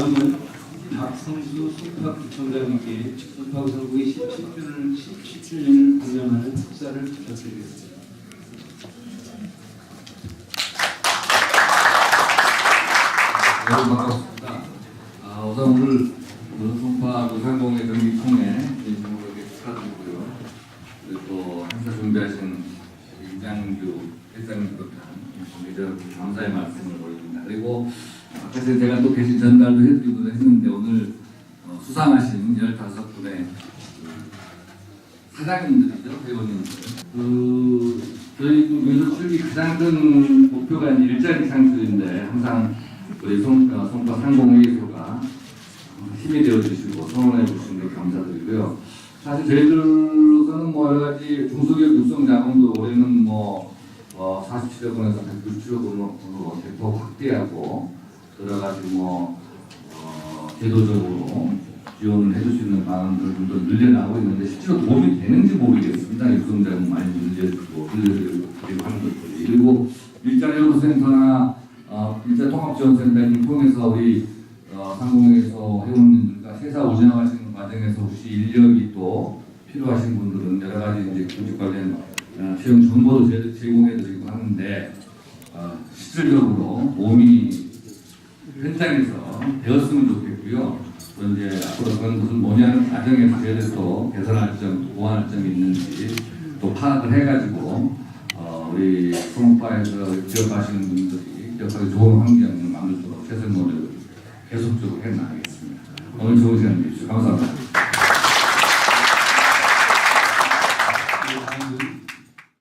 다음은 박성수 송파 구청장님께 송파구 선거의 17주년을, 17주년을 기념하는 축사를 부탁드리겠습니다. 여러분 반갑습니다. 아, 우선 오늘 그 송파 노상공의 경기 통해 진심으로 축하드리고요. 그리고 또 행사 준비하신 이장규 회장님 비롯한 여러분 감사의 말씀을 올립니다. 그리고 전에 제가 또 계신 전달도 해드리기도 했는데 오늘 어, 수상하신 15분의 사장님들이죠, 회원님들. 그, 저희 그 민속 출기 가장 큰 목표가 일자리 창출인데 항상 우리 송, 어, 송파 상공회의소가 힘이 되어 주시고 성원해 주신 데 감사드리고요. 사실 저희들로서는 뭐 여러 가지 중소기업 육성 자금도 올해는 뭐 어, 47억 원에서 197억 원으로 대폭 확대하고 가지 뭐 어, 제도적으로 지원을 해줄 수 있는 방안들을 좀 더 늘려나가고 있는데 실제로 도움이 되는지 모르겠습니다. 육성 자금 많이 늘려주고 늘려드리고 하는 것들이 그리고 일자리 연구센터나 어, 일자 통합지원센터를 통해서 우리 어, 상공회에서 회원님들과 회사 운영하시는 과정에서 혹시 인력이 또 필요하신 분들은 여러 가지 이제 구직 관련 어, 채용 정보도 제- 제공해드리고 하는데 어, 실질적으로 몸이 현장에서 배웠으면 좋겠고요. 또 이제 앞으로 그런 것은 뭐냐는 과정에서 저희들 또 개선할 점, 또 보완할 점이 있는지 또 파악을 해가지고 어, 우리 송파에서 기업하시는 분들이 기업하기 좋은 환경을 만들도록 최선 노력을 계속적으로 해나가겠습니다. 오늘 좋은 시간 되십시오. 감사합니다.